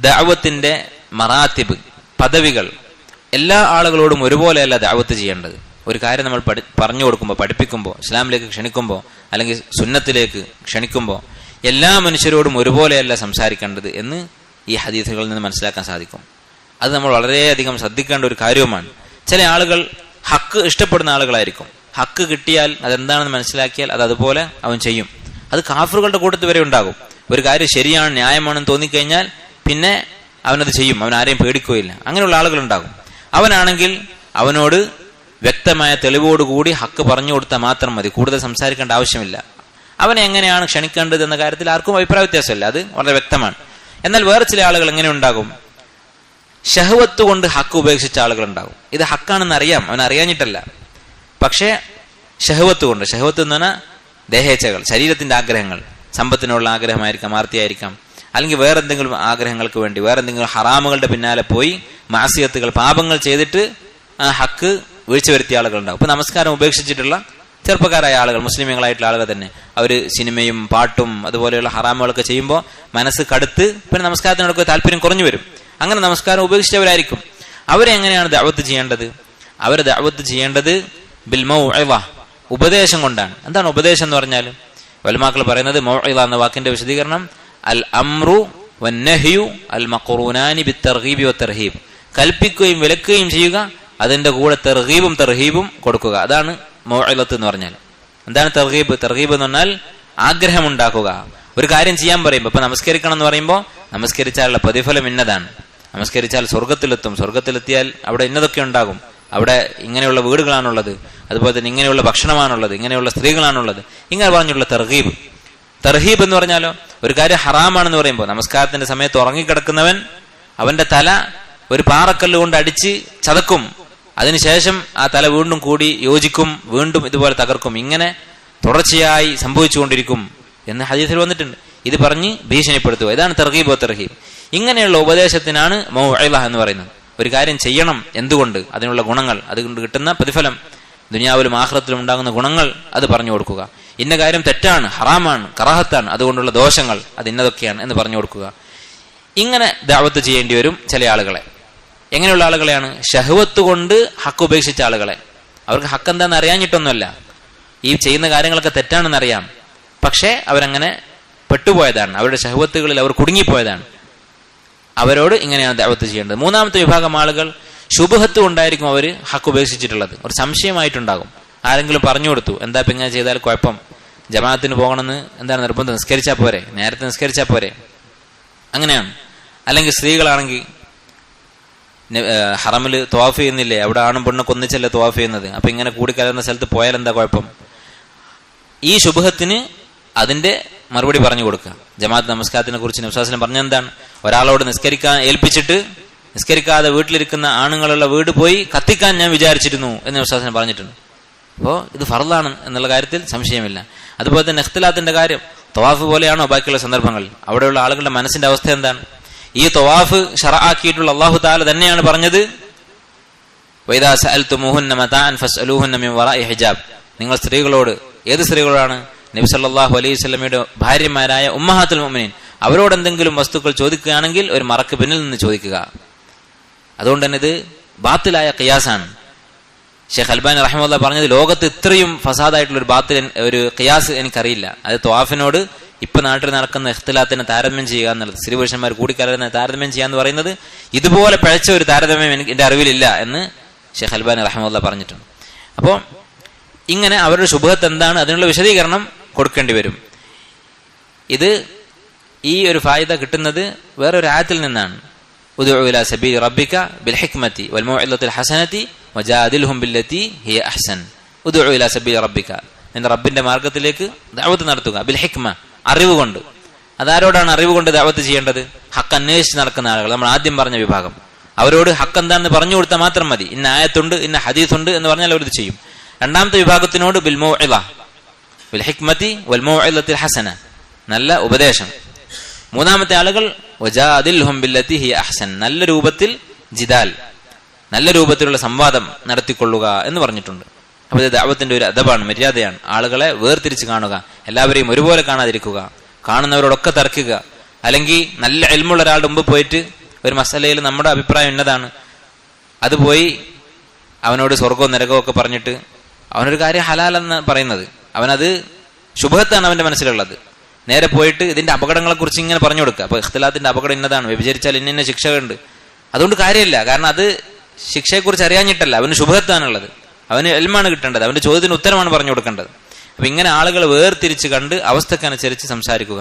ദാവത്തിന്റെ മറാത്തിബ് പദവികൾ. എല്ലാ ആളുകളോടും ഒരുപോലെയല്ല ദാവത്ത് ചെയ്യേണ്ടത്. ഒരു കാര്യം നമ്മൾ പഠി പറഞ്ഞു കൊടുക്കുമ്പോൾ പഠിപ്പിക്കുമ്പോൾ ഇസ്ലാമിലേക്ക് ക്ഷണിക്കുമ്പോൾ അല്ലെങ്കിൽ സുന്നത്തിലേക്ക് ക്ഷണിക്കുമ്പോൾ എല്ലാ മനുഷ്യരോടും ഒരുപോലെയല്ല സംസാരിക്കേണ്ടത് എന്ന് ഈ ഹദീസുകളിൽ നിന്ന് മനസ്സിലാക്കാൻ സാധിക്കും. അത് നമ്മൾ വളരെയധികം ശ്രദ്ധിക്കേണ്ട ഒരു കാര്യവുമാണ്. ചില ആളുകൾ ഹക്ക് ഇഷ്ടപ്പെടുന്ന ആളുകളായിരിക്കും. ഹക്ക് കിട്ടിയാൽ അതെന്താണെന്ന് മനസ്സിലാക്കിയാൽ അത് അതുപോലെ അവൻ ചെയ്യും. അത് കാഫറുകളുടെ കൂട്ടത്തിൽ വരെ ഉണ്ടാകും. ഒരു കാര്യം ശരിയാണ് ന്യായമാണെന്ന് തോന്നിക്കഴിഞ്ഞാൽ പിന്നെ അവനത് ചെയ്യും. അവൻ ആരെയും പേടിക്കുകയില്ല. അങ്ങനെയുള്ള ആളുകളുണ്ടാകും. അവനാണെങ്കിൽ അവനോട് വ്യക്തമായ തെളിവോടുകൂടി ഹക്ക് പറഞ്ഞു കൊടുത്താൽ മാത്രം മതി. കൂടുതൽ സംസാരിക്കേണ്ട ആവശ്യമില്ല. അവനെ എങ്ങനെയാണ് ക്ഷണിക്കേണ്ടത് എന്ന കാര്യത്തിൽ ആർക്കും അഭിപ്രായ വ്യത്യാസമില്ല. അത് വളരെ വ്യക്തമാണ്. എന്നാൽ വേറെ ചില ആളുകൾ എങ്ങനെ ഉണ്ടാകും? ഷഹവത്ത് കൊണ്ട് ഹക്ക് ഉപേക്ഷിച്ച ആളുകൾ ഉണ്ടാകും ഇത് ഹക്കാണെന്ന് അറിയാം. അവൻ അറിയാഞ്ഞിട്ടല്ല. പക്ഷേ ഷഹവത്ത് കൊണ്ട്. ഷഹവത്ത് എന്ന് പറഞ്ഞാൽ ദേഹേച്ഛകൾ ശരീരത്തിന്റെ ആഗ്രഹങ്ങൾ. സമ്പത്തിനുള്ള ആഗ്രഹമായിരിക്കാം ആർത്തിയായിരിക്കാം. അല്ലെങ്കിൽ വേറെ എന്തെങ്കിലും ആഗ്രഹങ്ങൾക്ക് വേണ്ടി വേറെ എന്തെങ്കിലും ഹറാമുകളുടെ പിന്നാലെ പോയി മാസിയത്തുകൾ പാപങ്ങൾ ചെയ്തിട്ട് ആ ഹക്ക് വീഴ്ച വരുത്തിയ ആളുകളുണ്ടാവും. അപ്പൊ നമസ്കാരം ഉപേക്ഷിച്ചിട്ടുള്ള ചെറുപ്പക്കാരായ ആളുകൾ മുസ്ലിമുകളായിട്ടുള്ള ആളുകൾ തന്നെ. അവർ സിനിമയും പാട്ടും അതുപോലെയുള്ള ഹറാമുകളൊക്കെ ചെയ്യുമ്പോൾ മനസ്സ് കടുത്ത് പിന്നെ നമസ്കാരത്തിനോടൊക്കെ താല്പര്യം കുറഞ്ഞു വരും. അങ്ങനെ നമസ്കാരം ഉപേക്ഷിച്ചവരായിരിക്കും. അവരെ എങ്ങനെയാണ് ദാവത്ത് ചെയ്യേണ്ടത്? അവരെ ദാവത്ത് ചെയ്യേണ്ടത് ബിൽമോ ഉപദേശം കൊണ്ടാണ്. എന്താണ് ഉപദേശം എന്ന് പറഞ്ഞാൽ വലുമാക്കൾ പറയുന്നത് മോഴ എന്ന വാക്കിന്റെ വിശദീകരണം അൽ അമ്രു വന്നഹ്യു അൽ മഖറൂനാനി ബി തർഹീബി വ തർഹീബ് കൽപ്പിക്കുകയും വിലക്കുകയും ചെയ്യുക അതിന്റെ കൂടെ തെർഹീബും തെർഹീബും കൊടുക്കുക. അതാണ് മൗഇലത്ത് എന്ന് പറഞ്ഞാൽ എന്താണ് തെർഹീബ് തെർഹീബ് എന്ന് പറഞ്ഞാൽ ആഗ്രഹം ഉണ്ടാക്കുക ഒരു കാര്യം ചെയ്യാൻ പറയുമ്പോൾ ഇപ്പൊ നമസ്കരിക്കണം എന്ന് പറയുമ്പോൾ നമസ്കരിച്ചാലുള്ള പ്രതിഫലം ഇന്നതാണ്. നമസ്കരിച്ചാൽ സ്വർഗത്തിലെത്തും. സ്വർഗത്തിലെത്തിയാൽ അവിടെ ഇന്നതൊക്കെ ഉണ്ടാകും. അവിടെ ഇങ്ങനെയുള്ള വീടുകളാണുള്ളത്. അതുപോലെ തന്നെ ഇങ്ങനെയുള്ള ഭക്ഷണമാണുള്ളത്. ഇങ്ങനെയുള്ള സ്ത്രീകളാണുള്ളത്. ഇങ്ങനെ പറഞ്ഞുള്ള തെർഹീബ് തെർഹീബ് എന്ന് പറഞ്ഞാലോ ഒരു കാര്യം ഹറാമാണെന്ന് പറയുമ്പോൾ നമസ്കാരത്തിന്റെ സമയത്ത് ഉറങ്ങിക്കിടക്കുന്നവൻ അവന്റെ തല ഒരു പാറക്കല്ല് കൊണ്ട് അടിച്ച് ചതക്കും. അതിനുശേഷം ആ തല വീണ്ടും കൂടി യോജിക്കും വീണ്ടും ഇതുപോലെ തകർക്കും. ഇങ്ങനെ തുടർച്ചയായി സംഭവിച്ചുകൊണ്ടിരിക്കും എന്ന് ഹദീസിൽ വന്നിട്ടുണ്ട്. ഇത് പറഞ്ഞ് ഭീഷണിപ്പെടുത്തുക. ഇതാണ് തെർഹീബ് തെർഹീബ്. ഇങ്ങനെയുള്ള ഉപദേശത്തിനാണ് മൗഇള എന്ന് പറയുന്നത്. ഒരു കാര്യം ചെയ്യണം എന്തുകൊണ്ട്? അതിനുള്ള ഗുണങ്ങൾ അതുകൊണ്ട് കിട്ടുന്ന പ്രതിഫലം. ദുനിയാവിലും ആഹ്റത്തിലും ഉണ്ടാകുന്ന ഗുണങ്ങൾ അത് പറഞ്ഞു കൊടുക്കുക. ഇന്ന കാര്യം തെറ്റാണ് ഹറാമാണ് കറാഹത്താണ് അതുകൊണ്ടുള്ള ദോഷങ്ങൾ അത് ഇന്നതൊക്കെയാണ് എന്ന് പറഞ്ഞു കൊടുക്കുക. ഇങ്ങനെ ദാവത്ത് ചെയ്യേണ്ടി വരും ചില ആളുകളെ. എങ്ങനെയുള്ള ആളുകളെയാണ്? ഷഹവത്ത് കൊണ്ട് ഹക്ക് ഉപേക്ഷിച്ച ആളുകളെ. അവർക്ക് ഹക്ക് എന്താണെന്ന് അറിയാഞ്ഞിട്ടൊന്നുമല്ല. ഈ ചെയ്യുന്ന കാര്യങ്ങളൊക്കെ തെറ്റാണെന്ന് അറിയാം. പക്ഷേ അവരങ്ങനെ പെട്ടുപോയതാണ്. അവരുടെ ഷഹവത്തുകളിൽ അവർ കുടുങ്ങിപ്പോയതാണ്. അവരോട് ഇങ്ങനെയാണ് ദാവത്ത് ചെയ്യേണ്ടത്. മൂന്നാമത്തെ വിഭാഗം ആളുകൾ ശുഭഹത്ത് ഉണ്ടായിരിക്കും അവർ ഹക്ക് ഉപേക്ഷിച്ചിട്ടുള്ളത്. ഒരു സംശയമായിട്ടുണ്ടാകും. ആരെങ്കിലും പറഞ്ഞു കൊടുത്തു എന്താ ഇപ്പം ഇങ്ങനെ ചെയ്താൽ കുഴപ്പം? ജമാഅത്തിന് പോകണമെന്ന് എന്താണ് നിർബന്ധം? നിസ്കരിച്ചാൽ പോരെ? നേരത്തെ നിസ്കരിച്ചാൽ പോരെ? അങ്ങനെയാണ്. അല്ലെങ്കിൽ സ്ത്രീകളാണെങ്കിൽ ഹറമിൽ തോഫ് ചെയ്യുന്നില്ലേ? അവിടെ ആണും പെണ്ണൊക്കെ ഒന്നിച്ചല്ലേ തോഫ് ചെയ്യുന്നത്? അപ്പം ഇങ്ങനെ കൂടിക്കലർന്ന സ്ഥലത്ത് പോയാൽ എന്താ കുഴപ്പം? ഈ ശുഭഹത്തിന് അതിന്റെ മറുപടി പറഞ്ഞു കൊടുക്കുക. ജമാഅത്ത് നമസ്കാരത്തിനെ കുറിച്ച് നിസ്വാസനം പറഞ്ഞെന്താണ് ഒരാളോട് നിസ്കരിക്കാൻ ഏൽപ്പിച്ചിട്ട് നിസ്കരിക്കാതെ വീട്ടിലിരിക്കുന്ന ആണുങ്ങളുള്ള വീട് പോയി കത്തിക്കാൻ ഞാൻ വിചാരിച്ചിരുന്നു എന്ന് നബ്സാസ്ലം പറഞ്ഞിട്ടുണ്ട്. അപ്പോൾ ഇത് ഫറലാണ് എന്നുള്ള കാര്യത്തിൽ സംശയമില്ല. അതുപോലെ തന്നെ ഇഖ്തിലാത്തിന്റെ കാര്യം തവാഫ് പോലെയാണോ ബാക്കിയുള്ള സന്ദർഭങ്ങൾ? അവിടെയുള്ള ആളുകളുടെ മനസ്സിന്റെ അവസ്ഥ എന്താണ്? ഈ തവാഫ് ഷറ ആക്കിയിട്ടുള്ള അള്ളാഹു താല തന്നെയാണ് പറഞ്ഞത് ഹിജാബ്. നിങ്ങൾ സ്ത്രീകളോട് ഏത് സ്ത്രീകളോടാണ്? നബി സല്ലാഹു അലൈഹി സ്വലമിയുടെ ഭാര്യമാരായ ഉമ്മഹാത്തുൽ മൊമിനീൻ അവരോട് എന്തെങ്കിലും വസ്തുക്കൾ ചോദിക്കുകയാണെങ്കിൽ ഒരു മറക്ക് പിന്നിൽ നിന്ന് ചോദിക്കുക. അതുകൊണ്ട് തന്നെ ഇത് ബാത്തിലായ ഖിയാസാണ്. ഷെയ്ഖ് അൽബാൻ റഹ്മുല്ല പറഞ്ഞത് ലോകത്ത് ഇത്രയും ഫസാദായിട്ടുള്ള ഒരു ബാത്തിൽ ഒരു ഖിയാസ് എനിക്കറിയില്ല. അത് ത്വാഫിനോട് ഇപ്പൊ നാട്ടിൽ നടക്കുന്ന ഇഖ്തിലാത്തിനെ താരതമ്യം ചെയ്യുക എന്നുള്ളത് സ്ത്രീ പുരുഷന്മാർ കൂടിക്കലർന്ന് താരതമ്യം ചെയ്യാന്ന് പറയുന്നത് ഇതുപോലെ പിഴച്ച ഒരു താരതമ്യം എനിക്ക് എന്റെ അറിവിലില്ല എന്ന് ഷെയ്ഖ് അൽബാൻ റഹ്മുല്ല പറഞ്ഞിട്ടുണ്ട്. അപ്പോൾ ഇങ്ങനെ അവരുടെ ശുഭത്ത് എന്താണ് അതിനുള്ള വിശദീകരണം കൊടുക്കേണ്ടി വരും. ഇത് ഈ ഒരു ഫായിദ കിട്ടുന്നത് വേറൊരു ആയത്തിൽ നിന്നാണ്. ഉദുഇല സബീൽ റബ്ബിക ബിൽ ഹിക്മത്തി വൽ മൗഇദത്തിൽ ഹസനത്തി വജാദിൽഹും ബില്ലതി ഹിയ അഹ്സൻ. الى സബീൽ റബ്ബിക. നിന്റെ റബ്ബിന്റെ മാർഗത്തിലേക്ക് ദഅവത്ത് നടത്തുക ബിൽ ഹിക്മ അറിവ് കൊണ്ട്. അതാരോടാണ് അറിവ് കൊണ്ട് ദഅവത്ത് ചെയ്യേണ്ടത്? ഹക്ക് അന്വേഷിച്ച് നടക്കുന്ന ആളുകൾ. നമ്മൾ ആദ്യം പറഞ്ഞ വിഭാഗം. അവരോട് ഹക്ക് എന്താണെന്ന് പറഞ്ഞു കൊടുത്താൽ മാത്രം മതി. ഇന്ന ആയത്തുണ്ട് ഇന്ന ഹദീസ് ഉണ്ട് എന്ന് പറഞ്ഞാൽ അവർ ഇത് ചെയ്യും. രണ്ടാമത്തെ വിഭാഗത്തിനോട് ബിൽ മൗഇദ ബിൽ ഹിക്മതി വൽ മൗഇദത്തിൽ ഹസന. നല്ല ഉപദേശം. മൂന്നാമത്തെ ആളുകൾ അഹ്സൻ. നല്ല രൂപത്തിൽ ജിദാൽ നല്ല രൂപത്തിലുള്ള സംവാദം നടത്തിക്കൊള്ളുക എന്ന് പറഞ്ഞിട്ടുണ്ട്. അപ്പൊ ഇത് ദാവത്തിന്റെ ഒരു അദബാണ് മര്യാദയാണ്. ആളുകളെ വേർതിരിച്ച് കാണുക എല്ലാവരെയും ഒരുപോലെ കാണാതിരിക്കുക കാണുന്നവരോടൊക്കെ തർക്കുക അല്ലെങ്കിൽ നല്ല എൽമുള്ള ഒരാളുടെ മുമ്പ് പോയിട്ട് ഒരു മസലയിൽ നമ്മുടെ അഭിപ്രായം ഇന്നതാണ്. അത് പോയി അവനോട് സ്വർഗവും നരകവും ഒക്കെ പറഞ്ഞിട്ട് അവനൊരു കാര്യം ഹലാലെന്ന് പറയുന്നത്. അവനത് ശുഭത്താണ് അവന്റെ മനസ്സിലുള്ളത്. നേരെ പോയിട്ട് ഇതിന്റെ അപകടങ്ങളെ കുറിച്ച് ഇങ്ങനെ പറഞ്ഞു കൊടുക്കുക അപ്പൊ ഇഖ്തിലാത്തിന്റെ അപകടം ഇന്നതാണ്. വ്യഭിചരിച്ചാൽ ഇന്ന ഇന്ന ശിക്ഷകളുണ്ട്. അതുകൊണ്ട് കാര്യമില്ല. കാരണം അത് ശിക്ഷയെക്കുറിച്ച് അറിയാഞ്ഞിട്ടല്ല. അവന് ശുഭത്വമാണുള്ളത് അവന് എൽമാണ് കിട്ടേണ്ടത്. അവന്റെ ചോദ്യത്തിന് ഉത്തരമാണ് പറഞ്ഞു കൊടുക്കേണ്ടത് അപ്പൊ ഇങ്ങനെ ആളുകൾ വേർതിരിച്ച് കണ്ട് അവസ്ഥക്കനുസരിച്ച് സംസാരിക്കുക.